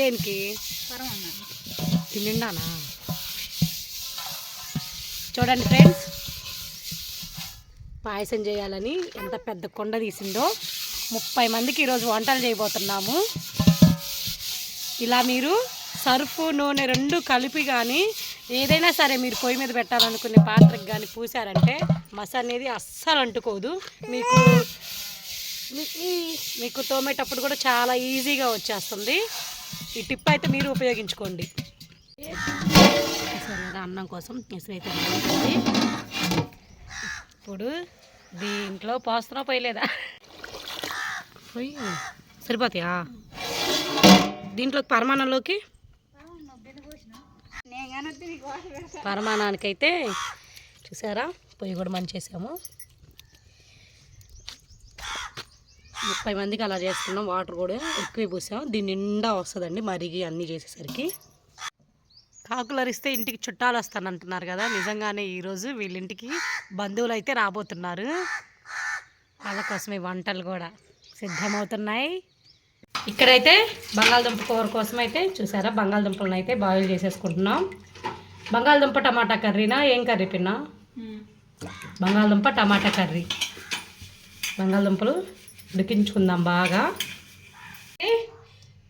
దేనికి? తిండానా చూడండి ఫ్రెండ్స్ పాయసం చేయాలని ఎంత పెద్ద కొండ తీసిందో ముప్పై మందికి ఈరోజు వంటలు చేయబోతున్నాము. ఇలా మీరు సర్ఫ్ నూనె రెండు కలిపి కానీ ఏదైనా సరే మీరు పొయ్యి మీద పెట్టాలనుకునే పాత్రకు కానీ పూసారంటే మస అనేది అస్సలు అంటుకోదు. మీకు మీకు తోమేటప్పుడు కూడా చాలా ఈజీగా వచ్చేస్తుంది. ఈ టిప్ అయితే మీరు ఉపయోగించుకోండి. అన్నం కోసం. ఇప్పుడు దీంట్లో పోస్తున్నావు పోయలేదా? పోయి సరిపోతాయా? దీంట్లో పరమాణంలోకి పరమాణానికైతే చూసారా? పొయ్యి కూడా మంచి చేసాము ముప్పై మందికి అలా చేసుకున్నాం. వాటర్ కూడా ఎక్కువ పోసాం. దీని నిండా వస్తుందండి మరిగి అన్నీ చేసేసరికి. కాకులు అరిస్తే ఇంటికి చుట్టాలు వస్తానంటున్నారు కదా. నిజంగానే ఈరోజు వీళ్ళింటికి బంధువులు అయితే రాబోతున్నారు. వాళ్ళ కోసమే వంటలు కూడా సిద్ధమవుతున్నాయి. ఇక్కడైతే బంగాళదుంప కూర కోసం అయితే చూసారా బంగాళదుంపలను అయితే బాయిల్ చేసేసుకుంటున్నాం. బంగాళదుంప టమాటా కర్రీనా? ఏం కర్రీ పిన్నా? బంగాళదుంప టమాటా కర్రీ. బంగాళదుంపలు ఉడికించుకుందాం బాగా. ఏ,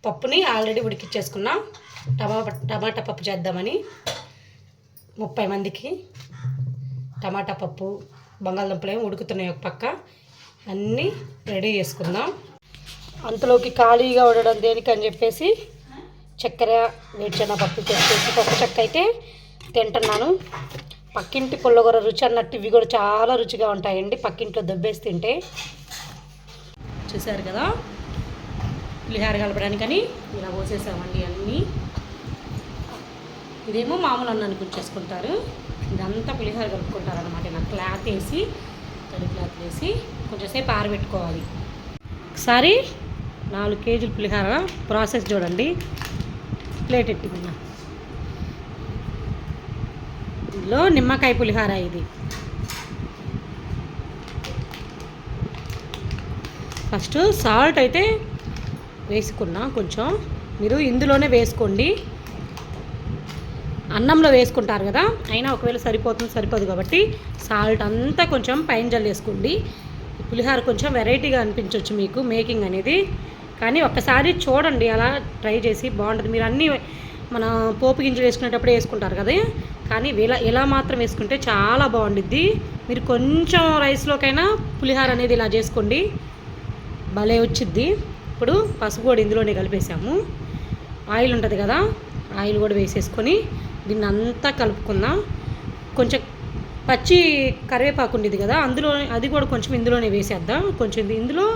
పప్పుని ఆల్రెడీ ఉడికించేసుకున్నాం టమాటా టమాటా పప్పు చేద్దామని. ముప్పై మందికి టమాటా పప్పు బంగాళదుంపలు ఏమి ఉడుకుతున్నాయి ఒక పక్క. అన్నీ రెడీ చేసుకుందాం. అంతలోకి ఖాళీగా ఉండడం దేనికని చెప్పేసి చక్కెర వేడిచన పప్పు చేసేసి పప్పు చెక్క అయితే తింటున్నాను. పక్కింటి పుల్లగూర రుచి అన్నట్టు ఇవి కూడా చాలా రుచిగా ఉంటాయండి. పక్కింట్లో దొబ్బేసి తింటే చూసారు కదా. పులిహార కలపడానికని ఇలా పోసేసామండి అన్నీ. ఇదేమో మామూలు అన్నానికి చేసుకుంటారు ఇదంతా పులిహోర కలుపుకుంటారు అనమాట ఇలా క్లాత్ వేసి తడి క్లాత్ వేసి కొంచెంసేపు ఆరబెట్టుకోవాలి. ఒకసారి నాలుగు కేజీల పులిహోర ప్రాసెస్ చూడండి. ప్లేట్ ఎట్టుకున్నా ఇందులో నిమ్మకాయ పులిహోర ఇది. ఫస్ట్ సాల్ట్ అయితే వేసుకున్నా కొంచెం. మీరు ఇందులోనే వేసుకోండి. అన్నంలో వేసుకుంటారు కదా అయినా ఒకవేళ సరిపోతుంది సరిపోదు కాబట్టి సాల్ట్ అంతా కొంచెం పైన జల్లేసుకోండి పులిహార పులిహోర కొంచెం వెరైటీగా అనిపించవచ్చు మీకు మేకింగ్ అనేది. కానీ ఒక్కసారి చూడండి అలా ట్రై చేసి బాగుంటుంది. మీరు అన్నీ మన పోపు గింజలు వేసుకునేటప్పుడు వేసుకుంటారు కదా కానీ ఇలా ఇలా మాత్రం వేసుకుంటే చాలా బాగుండిద్ది. మీరు కొంచెం రైస్లోకైనా పులిహోర అనేది ఇలా చేసుకోండి. భలే వచ్చిద్ది. ఇప్పుడు పసుపు కూడా ఇందులోనే కలిపేసాము. ఆయిల్ ఉంటుంది కదా ఆయిల్ కూడా వేసేసుకొని దీన్ని అంతా కలుపుకుందాం. కొంచెం పచ్చి కరివేపాకు ఉండేది కదా అందులో అది కూడా కొంచెం ఇందులోనే వేసేద్దాం. కొంచెం ఇందులో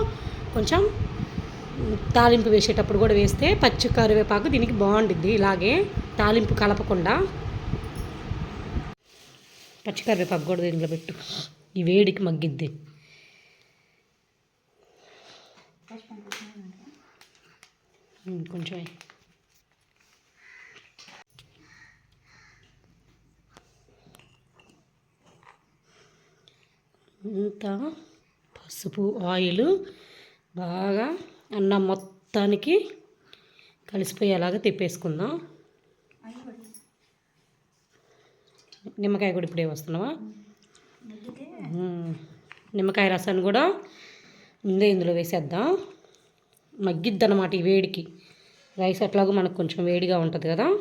కొంచెం తాలింపు వేసేటప్పుడు కూడా వేస్తే పచ్చి కరివేపాకు దీనికి బాగుండిద్ది. ఇలాగే తాలింపు కలపకుండా పచ్చి కరివేపాకు కూడా దీంట్లో పెట్టు. ఈ వేడికి మగ్గిద్ది. కొంచెం వేయి. ఇంత పసుపు ఆయిల్ బాగా అన్నం మొత్తానికి కలిసిపోయేలాగా తిప్పేసుకుందాం. నిమ్మకాయ కూడా ఇప్పుడే వస్తున్నావా? నిమ్మకాయ రసాన్ని కూడా ముందే ఇందులో వేసేద్దాం. మగ్గిద్ది అనమాట ఈ వేడికి. రైస్ అట్లాగో మనకు కొంచెం వేడిగా ఉంటుంది కదా.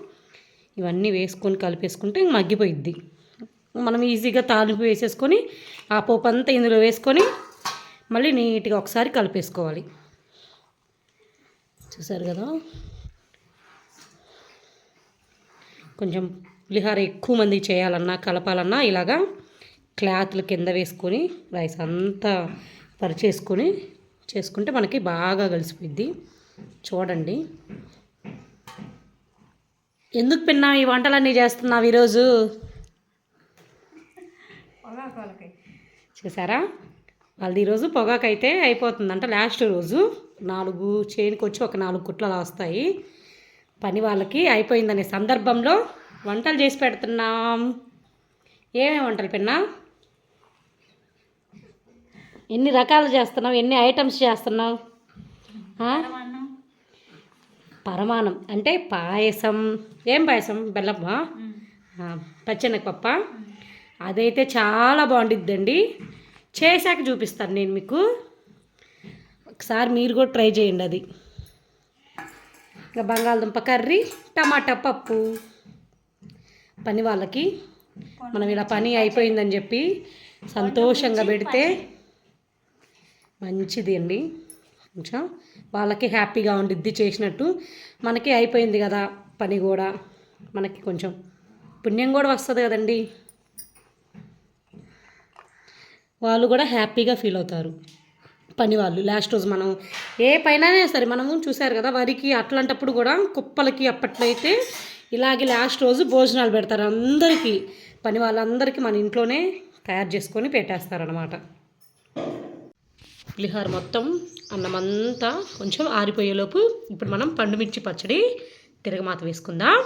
ఇవన్నీ వేసుకొని కలిపేసుకుంటే మగ్గిపోయిద్ది. మనం ఈజీగా తాలింపు వేసేసుకొని ఆ పోపు అంతా ఇందులో వేసుకొని మళ్ళీ నీట్గా ఒకసారి కలిపేసుకోవాలి. చూసారు కదా? కొంచెం పులిహార ఎక్కువ మంది చేయాలన్నా కలపాలన్నా ఇలాగా క్లాత్లు కింద వేసుకొని రైస్ అంతా పరిచేసుకొని చేసుకుంటే మనకి బాగా కలిసిపోద్ది చూడండి. ఎందుకు పిన్నా ఈ వంటలన్నీ చేస్తున్నావు ఈరోజు? పొగాకు చూసారా? వాళ్ళది ఈరోజు పొగాకైతే అయిపోతుందంట లాస్ట్ రోజు. నాలుగు చేనుకి వచ్చి ఒక నాలుగు కుట్లు అలా వస్తాయి. పని వాళ్ళకి అయిపోయిందనే సందర్భంలో వంటలు చేసి పెడుతున్నాం. ఏమేమి వంటలు పిన్నా? ఎన్ని రకాలు చేస్తున్నావు? ఎన్ని ఐటమ్స్ చేస్తున్నావు? పరమాణం అంటే పాయసం. ఏం పాయసం? బెల్లమ్మా పచ్చెనగపప్ప. అదైతే చాలా బాగుండిద్దండి. చేశాక చూపిస్తాను నేను మీకు. ఒకసారి మీరు కూడా ట్రై చేయండి అది. ఇంకా బంగాళదుంప కర్రీ టమాటా పప్పు. పని వాళ్ళకి. మనం ఇలా పని అయిపోయిందని చెప్పి సంతోషంగా పెడితే మంచిది అండి కొంచెం వాళ్ళకి హ్యాపీగా ఉండిద్ది చేసినట్టు. మనకి అయిపోయింది కదా పని కూడా. మనకి కొంచెం పుణ్యం కూడా వస్తుంది కదండి. వాళ్ళు కూడా హ్యాపీగా ఫీల్ అవుతారు. పని వాళ్ళు. లాస్ట్ రోజు మనం ఏ పైననే సరే మనము చూసారు కదా వరికి అట్లాంటప్పుడు కూడా కుప్పలకి అప్పట్లో అయితే ఇలాగే లాస్ట్ రోజు భోజనాలు పెడతారు. అందరికీ పని వాళ్ళందరికీ మన ఇంట్లోనే తయారు చేసుకొని పెట్టేస్తారనమాట పులిహోర మొత్తం అన్నమంతా కొంచెం ఆరిపోయేలోపు ఇప్పుడు మనం పండుమిర్చి పచ్చడి తిరగమాత వేసుకుందాం.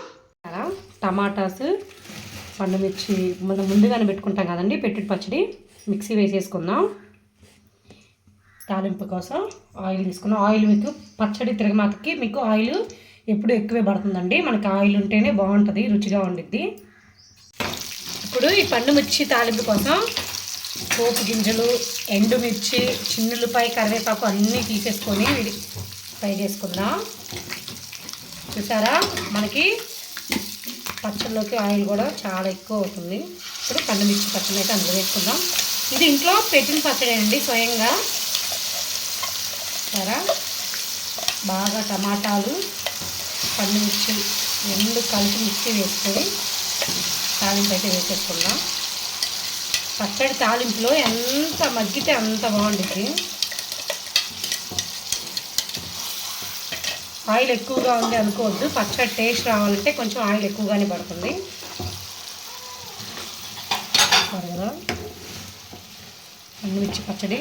అలా టమాటాస్ పండుమిర్చి మనం ముందుగానే పెట్టుకుంటాం కదండి పెట్టుడు పచ్చడి. మిక్సీ వేసేసుకుందాం. తాలింపు కోసం ఆయిల్ తీసుకున్నాం. ఆయిల్ మీకు పచ్చడి తిరగమాతకి మీకు ఆయిల్ ఎప్పుడు ఎక్కువే పడుతుందండి. మనకి ఆయిల్ ఉంటేనే బాగుంటుంది రుచిగా ఉండిద్ది. ఇప్పుడు ఈ పండు మిర్చి తాలింపు కోసం పోపు గింజలు ఎండుమిర్చి చిన్నులపై కరివేపాకు అన్నీ తీసేసుకొని ఫ్రై చేసుకుందాం. చూసారా? మనకి పచ్చళ్ళలోకి ఆయిల్ కూడా చాలా ఎక్కువ అవుతుంది. ఇప్పుడు పండు మిర్చి పచ్చడి అయితే అందులో వేసుకుందాం. ఇది ఇంట్లో పెట్టిన పచ్చడి అండి స్వయంగా. చూసారా? బాగా టమాటాలు పండు మిర్చి రెండు కలిపి మిక్సీ వేసుకొని తాలింపు అయితే వేసేసుకుందాం. పచ్చడి తాలింపులో ఎంత మగ్గితే అంత బాగుంటుంది. ఆయిల్ ఎక్కువగా ఉంది అనుకోవద్దు. పచ్చడి టేస్ట్ రావాలంటే కొంచెం ఆయిల్ ఎక్కువగానే పడుతుంది. చూస్తారు మిర్చి పచ్చడి.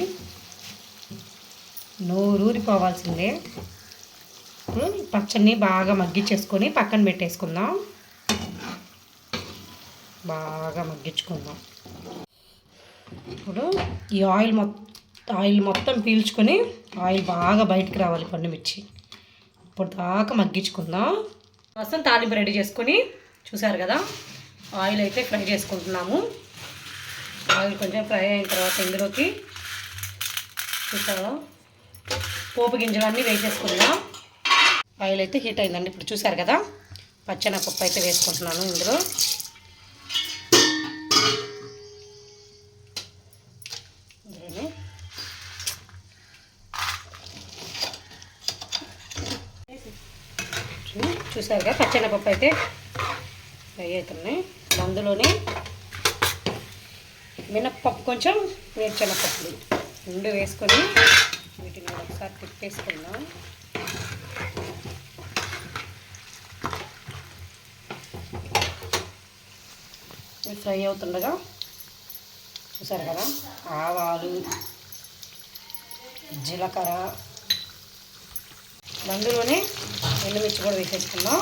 నోరూరిపోవాల్సిందే ఇప్పుడు పచ్చడిని బాగా మగ్గించేసుకొని పక్కన పెట్టేసుకుందాం. బాగా మగ్గించుకుందాం. ఇప్పుడు ఈ ఆయిల్ మొత్తం ఆయిల్ మొత్తం పీల్చుకొని ఆయిల్ బాగా బయటికి రావాలి పండు మిర్చి. ఇప్పుడు దాకా మగ్గించుకుందాం. మొత్తం తాలింపు రెడీ చేసుకొని చూసారు కదా ఆయిల్ అయితే ఫ్రై చేసుకుంటున్నాము. ఆయిల్ కొంచెం ఫ్రై అయిన తర్వాత ఇందులోకి చూసారా పోపు గింజలన్నీ వేసేసుకుందాం. ఆయిల్ అయితే హీట్ అయిందండి. ఇప్పుడు చూసారు కదా పచ్చనపప్పు అయితే వేసుకుంటున్నాను ఇందులో. ఇందులోనే చూసారుగా పచ్చెనపప్పు అయితే ఫ్రై అవుతున్నాయి. అందులోనే మినప్పప్పు కొంచెం వేరుశనగపప్పు రెండు వేసుకొని వీటిని ఒకసారి తిప్పేసుకుందాం ఫ్రై అవుతుండగా చూసారు కదా? ఆవాలు జీలకర్ర అందులోనే ఎండుమిర్చి కూడా వేసేసుకుందాం.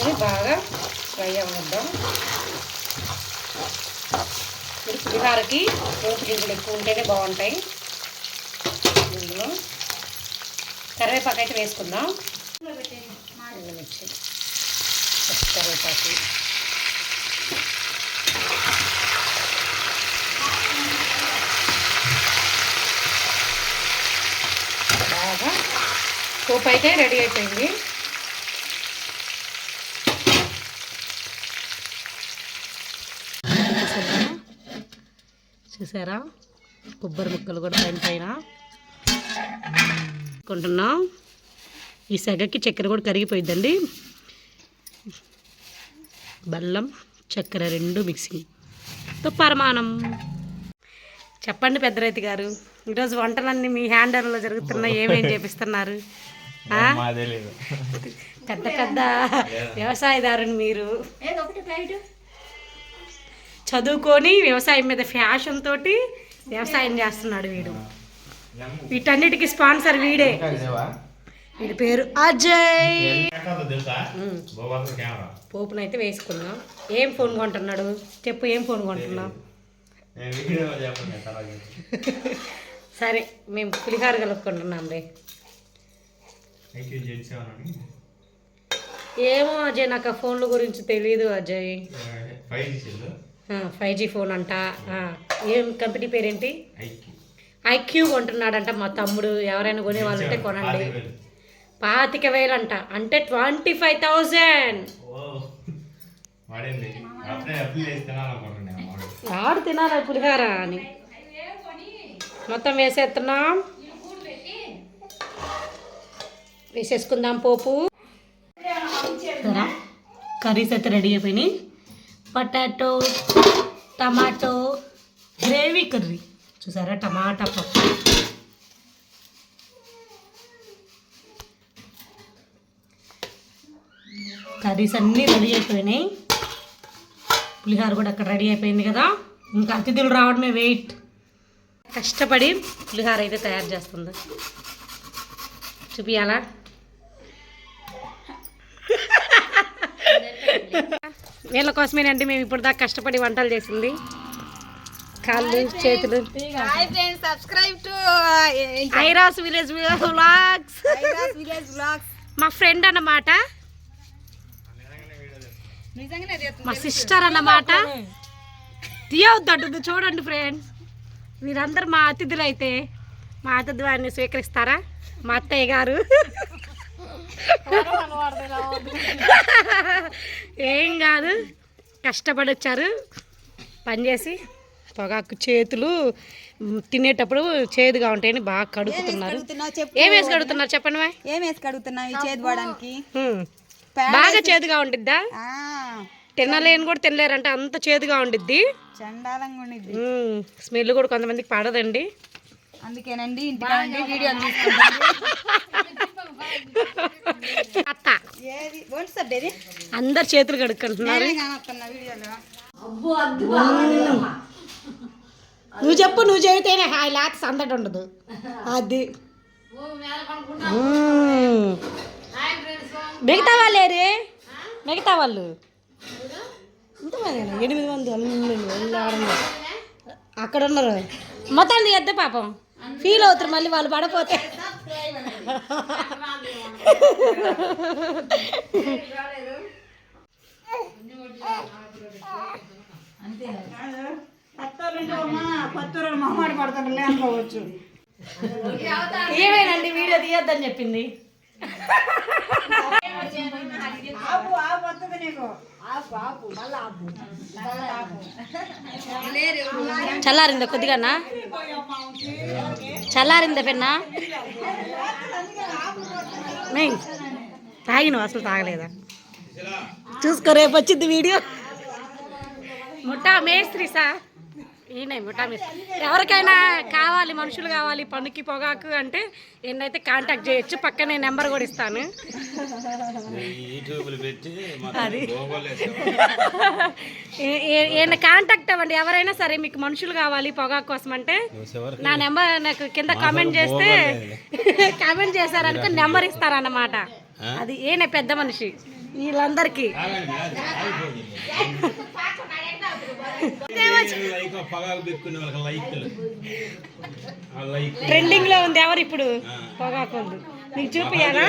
ఇది బాగా ఫ్రై అవ్వద్దాం మీరు పులిహారకి పోపు గింజలు ఎక్కువ ఉంటేనే బాగుంటాయి. ఇందులో కరివేపాకు అయితే వేసుకుందాం ఎండుమిర్చి. కరివేపాకు. బాగా పోపు అయితే రెడీ అయిపోయింది. చూసారా? కొబ్బరి ముక్కలు కూడా పైన పైన. కొంటున్నాం. ఈ సెగకి చక్కెర కూడా కరిగిపోయిద్దండి. బెల్లం చక్కెర రెండు మిక్సింగ్. తో పరమాణం. చెప్పండి పెద్ద రైతు గారు. ఈరోజు వంటలన్నీ మీ హ్యాండర్లో జరుగుతున్నాయి ఏమేం చేపిస్తున్నారు? పెద్ద పెద్ద వ్యవసాయదారుని మీరు. ఏదో ఒకటి ప్లేట్ చదువుకొని వ్యవసాయం మీద ఫ్యాషన్ తోటి వ్యవసాయం చేస్తున్నాడు వీడు. వీటన్నిటికి స్పాన్సర్ వీడే. వీడి పేరు అజయ్. పోపును అయితే వేసుకున్నాం వేసుకుందాం. ఏం ఫోన్ కొంటున్నాడు? చెప్పు ఏం ఫోన్ కొంటున్నావు? సరే మేము పులిహార కలుపుకుంటున్నాం రే ఏమో అజయ్ నాకు ఆ ఫోన్ల గురించి తెలియదు అజయ్. ఫైవ్ జీ ఫోన్ అంట. ఏం కంపెనీ పేరేంటి? ఐక్యూ. కొంటున్నాడంట మా తమ్ముడు. ఎవరైనా కొనే కొనేవాళ్ళంటే కొనండి. పాతిక వేలంట. అంటే ట్వంటీ ఫైవ్ థౌజండ్. ఆడు తినాలి పులిహార అని? మొత్తం వేసేస్తున్నాం. వేసేసుకుందాం పోపు. కర్రీస్ అయితే రెడీ అయిపోయినాయి. Potato tomato gravy curry. చూసారా? టమాటా పప్పు. కర్రీస్ అన్నీ రెడీ అయిపోయినాయి. పులిహోర కూడా అక్కడ రెడీ అయిపోయింది కదా. ఇంకా అతిథులు రావడమే వెయిట్. కష్టపడి పులిహోర అయితే తయారు చేస్తుంది. చూపియాలా? వీళ్ళ కోసమేనండి మేము ఇప్పుడు దాకా కష్టపడి వంటలు చేసింది. కాళ్ళు చేతులు. హాయ్ ఫ్రెండ్స్ సబ్స్క్రైబ్ టు ఐరాస్ విలేజ్ వ్లాగ్స్. విలేజ్ బ్లాగ్స్ మా ఫ్రెండ్ అన్నమాట. మా సిస్టర్ అన్నమాట. తీయవద్దంటుంది చూడండి ఫ్రెండ్స్ మీరందరూ మా అతిథులు అయితే మా అతిథి వారిని స్వీకరిస్తారా? మా అత్తయ్య గారు. ఏం కాదు కష్టపడి వచ్చారు పనిచేసి పొగాకు చేతులు తినేటప్పుడు చేదుగా ఉంటాయని బాగా కడుగుతున్నారు. కడుగుతున్నావు చెప్పు. ఏం వేసి కడుగుతున్నారు చెప్పండి మా ఏం వేసి కడుగుతున్నావు ఈ చేతి పడడానికి? హ్మ్. బాగా చేదుగా ఉండిద్దా? తినలేని కూడా తినలేరంటే అంత చేదుగా ఉండిద్ది. చండాలంగా ఉండిద్ది. మ్మ్. స్మెల్ కూడా కొంతమందికి పడదండి. అందుకేనండి ఇంటికి అత్త. అందరు చేతులు కడుక్కుంటున్నారు. నేనే కానొస్తున్నా వీడియోలో. నువ్వు చెప్పు నువ్వు చెబితేనే హాయ్ లేక సందడి ఉండదు. అది. మిగతా వాళ్ళేరే మిగతా వాళ్ళు ఇంతమంది ఎనిమిది మంది అన్ని అక్కడ ఉన్నారు మొత్తం తీయద్దు పాపం. ఫీల్ అవుతారు మళ్ళీ వాళ్ళు పడపోతే. ఏమేనండి వీడియో తీయొద్దని చెప్పింది. ఆపు ఆపు వస్తుంది నీకు. ఆపు ఆపు మళ్ళీ ఆపు. చల్లారిందా కొద్దిగానా చల్లారిందా పెన్నా? మే తాగిన అసలు తాగలేదా? చూసుకో రేపు వచ్చింది వీడియో. ముఠా మేస్త్రి సా ఈయన ఎవరికైనా కావాలి మనుషులు కావాలి పనికి పొగాకు అంటే ఎన్నైతే కాంటాక్ట్ చేయొచ్చు పక్కనే నెంబర్ కూడా ఇస్తాను. అది. ఈయన కాంటాక్ట్ అవ్వండి. ఎవరైనా సరే మీకు మనుషులు కావాలి పొగాకు కోసం అంటే నా నెంబర్ నాకు కింద కామెంట్ చేస్తే కామెంట్ చేశారనుకో నెంబర్ ఇస్తారన్నమాట. అది ఈయన పెద్ద మనిషి. వీళ్ళందరికీ. ట్రెండింగ్లో ఉంది ఎవరు ఇప్పుడు? పొగాకు నీకు చూపియాలా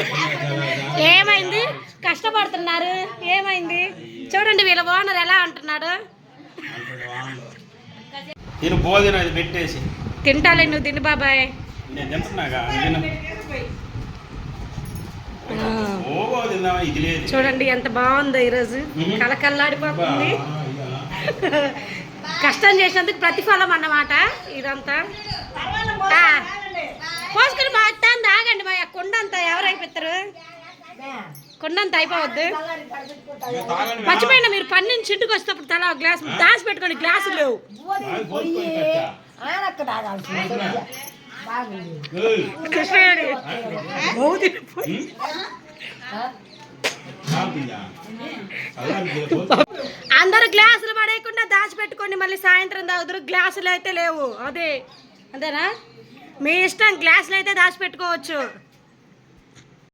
ఏమైంది? కష్టపడుతున్నారు. ఏమైంది? చూడండి వీళ్ళ ఓనర్ ఎలా అంటున్నాడు. నేను భోజనం అది పెట్టేసి. తింటాలే నువ్వు తిని బాబాయ్. నేను తింటున్నాగా? చూడండి ఎంత బాగుందో ఈరోజు. కలకల్లాడిపోతుంది కష్టం చేసినందుకు ప్రతిఫలం అన్నమాట ఇదంతా. పోసుకొని మాట్లాడి ఆగండి మా కుండ అంతా ఎవరు అయిపోతారు కుండ అంతా అయిపోవద్దు. మర్చిపోయినా మీరు పని నుంచి ఇంటికి వచ్చేటప్పుడు తల గ్లాస్ దాచి పెట్టుకోండి గ్లాసులు లేవు. తాగి అందరూ గ్లాసులు పడేయకుండా దాచిపెట్టుకోండి మళ్ళీ సాయంత్రం తాగుతారు. గ్లాసులు అయితే లేవు. అదే. అంతేనా? మీ ఇష్టం గ్లాసులు అయితే దాచిపెట్టుకోవచ్చు.